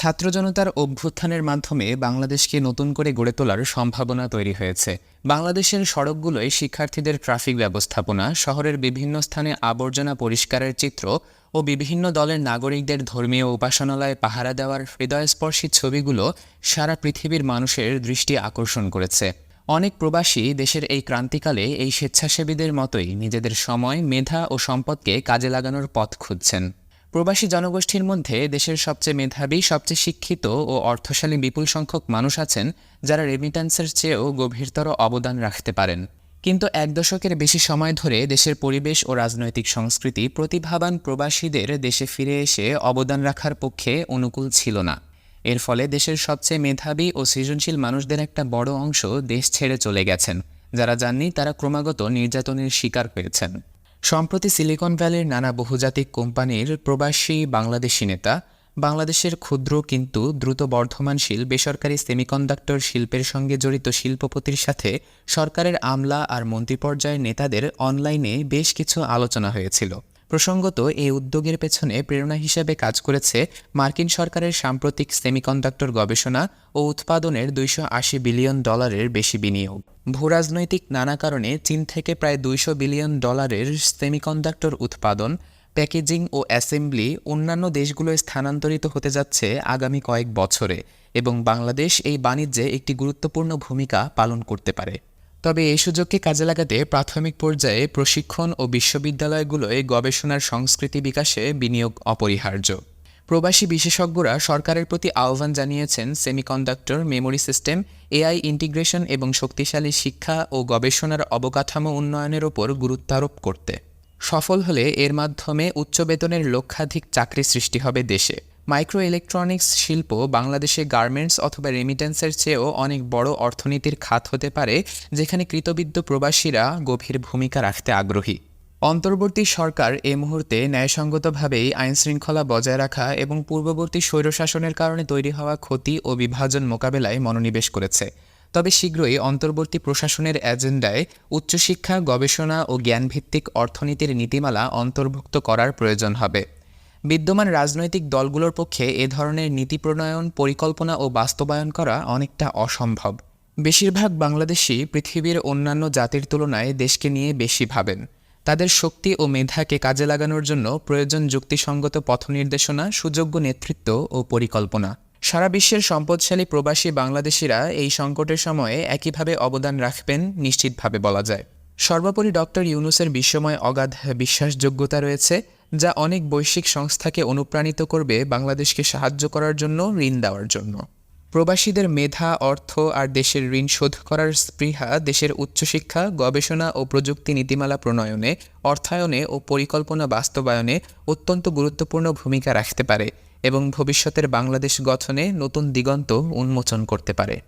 ছাত্র জনতার অভ্যুত্থানের মাধ্যমে বাংলাদেশকে নতুন করে গড়ে তোলার সম্ভাবনা তৈরি হয়েছে। বাংলাদেশের সড়কগুলোয় শিক্ষার্থীদের ট্রাফিক ব্যবস্থাপনা, শহরের বিভিন্ন স্থানে আবর্জনা পরিষ্কারের চিত্র ও বিভিন্ন দলের নাগরিকদের ধর্মীয় উপাসনালয়ে পাহারা দেওয়ার হৃদয়স্পর্শী ছবিগুলো সারা পৃথিবীর মানুষের দৃষ্টি আকর্ষণ করেছে। অনেক প্রবাসী দেশের এই ক্রান্তিকালে এই স্বেচ্ছাসেবীদের মতোই নিজেদের সময়, মেধা ও সম্পদকে কাজে লাগানোর পথ খুঁজছেন। প্রবাসী জনগোষ্ঠীর মধ্যে দেশের সবচেয়ে মেধাবী, সবচেয়ে শিক্ষিত ও অর্থশালী বিপুল সংখ্যক মানুষ আছেন যারা রেমিট্যান্সের চেয়েও গভীরতর অবদান রাখতে পারেন। কিন্তু এক দশকের বেশি সময় ধরে দেশের পরিবেশ ও রাজনৈতিক সংস্কৃতি প্রতিভাবান প্রবাসীদের দেশে ফিরে এসে অবদান রাখার পক্ষে অনুকূল ছিল না। এর ফলে দেশের সবচেয়ে মেধাবী ও সৃজনশীল মানুষদের একটা বড় অংশ দেশ ছেড়ে চলে গেছেন। যারা যাননি, তারা ক্রমাগত নির্যাতনের শিকার হয়েছেন। সম্প্রতি সিলিকন ভ্যালির নানা বহুজাতিক কোম্পানির প্রবাসী বাংলাদেশি নেতা, বাংলাদেশের ক্ষুদ্র কিন্তু দ্রুত বর্ধমানশীল বেসরকারি সেমিকন্ডাক্টর শিল্পের সঙ্গে জড়িত শিল্পপতির সাথে সরকারের আমলা আর মন্ত্রী পর্যায়ের নেতাদের অনলাইনে বেশ কিছু আলোচনা হয়েছিল। প্রসঙ্গত এই উদ্যোগের পেছনে প্রেরণা হিসেবে কাজ করেছে মার্কিন সরকারের সাম্প্রতিক সেমিকন্ডাক্টর গবেষণা ও উৎপাদনের দুইশো আশি বিলিয়ন ডলারের বেশি বিনিয়োগ। ভূরাজনৈতিক নানা কারণে চীন থেকে প্রায় দুইশো বিলিয়ন ডলারের সেমিকন্ডাক্টর উৎপাদন, প্যাকেজিং ও অ্যাসেম্বলি অন্যান্য দেশগুলোয় স্থানান্তরিত হতে যাচ্ছে আগামী কয়েক বছরে এবং বাংলাদেশ এই বাণিজ্যে একটি গুরুত্বপূর্ণ ভূমিকা পালন করতে পারে। তবে এই সুযোগকে কাজে লাগাতে প্রাথমিক পর্যায়ে প্রশিক্ষণ ও বিশ্ববিদ্যালয়গুলোয় গবেষণার সংস্কৃতি বিকাশে বিনিয়োগ অপরিহার্য। প্রবাসী বিশেষজ্ঞরা সরকারের প্রতি আহ্বান জানিয়েছেন semiconductor, memory system, AI integration এবং শক্তিশালী শিক্ষা ও গবেষণার অবকাঠামো উন্নয়নের ওপর গুরুত্বারোপ করতে। সফল হলে এর মাধ্যমে উচ্চ বেতনের লক্ষাধিক চাকরি সৃষ্টি হবে দেশে। মাইক্রো ইলেকট্রনিক্স শিল্প বাংলাদেশে গার্মেন্টস অথবা রেমিটেন্সের চেয়েও অনেক বড় অর্থনীতির খাত হতে পারে, যেখানে কৃতবিদ্য প্রবাসীরা গভীর ভূমিকা রাখতে আগ্রহী। অন্তর্বর্তী সরকার এ মুহূর্তে ন্যায়সঙ্গতভাবেই আইনশৃঙ্খলা বজায় রাখা এবং পূর্ববর্তী স্বৈরশাসনের কারণে তৈরি হওয়া ক্ষতি ও বিভাজন মোকাবেলায় মনোনিবেশ করেছে। তবে শীঘ্রই অন্তর্বর্তী প্রশাসনের এজেন্ডায় উচ্চশিক্ষা, গবেষণা ও জ্ঞানভিত্তিক অর্থনীতির নীতিমালা অন্তর্ভুক্ত করার প্রয়োজন হবে। বিদ্যমান রাজনৈতিক দলগুলোর পক্ষে এ ধরনের নীতি প্রণয়ন, পরিকল্পনা ও বাস্তবায়ন করা অনেকটা অসম্ভব। বেশিরভাগ বাংলাদেশি পৃথিবীর অন্যান্য জাতির তুলনায় দেশকে নিয়ে বেশি ভাবেন। তাদের শক্তি ও মেধাকে কাজে লাগানোর জন্য প্রয়োজন যুক্তিসঙ্গত পথনির্দেশনা, সুযোগ্য নেতৃত্ব ও পরিকল্পনা। সারা বিশ্বের সম্পদশালী প্রবাসী বাংলাদেশিরা এই সংকটের সময়ে একইভাবে অবদান রাখবেন নিশ্চিতভাবে বলা যায়। সর্বোপরি ডক্টর ইউনুসের বিশ্বময় অগাধ বিশ্বাসযোগ্যতা রয়েছে। যা অনেক বৈশ্বিক সংস্থাকে অনুপ্রাণিত করবে বাংলাদেশকে সাহায্য করার জন্য ঋণ দেওয়ার জন্য। প্রবাসীদের মেধা, অর্থ আর দেশের ঋণ শোধ করার স্পৃহা দেশের উচ্চশিক্ষা, গবেষণা ও প্রযুক্তি নীতিমালা প্রণয়নে, অর্থায়নে ও পরিকল্পনা বাস্তবায়নে অত্যন্ত গুরুত্বপূর্ণ ভূমিকা রাখতে পারে এবং ভবিষ্যতের বাংলাদেশ গঠনে নতুন দিগন্ত উন্মোচন করতে পারে।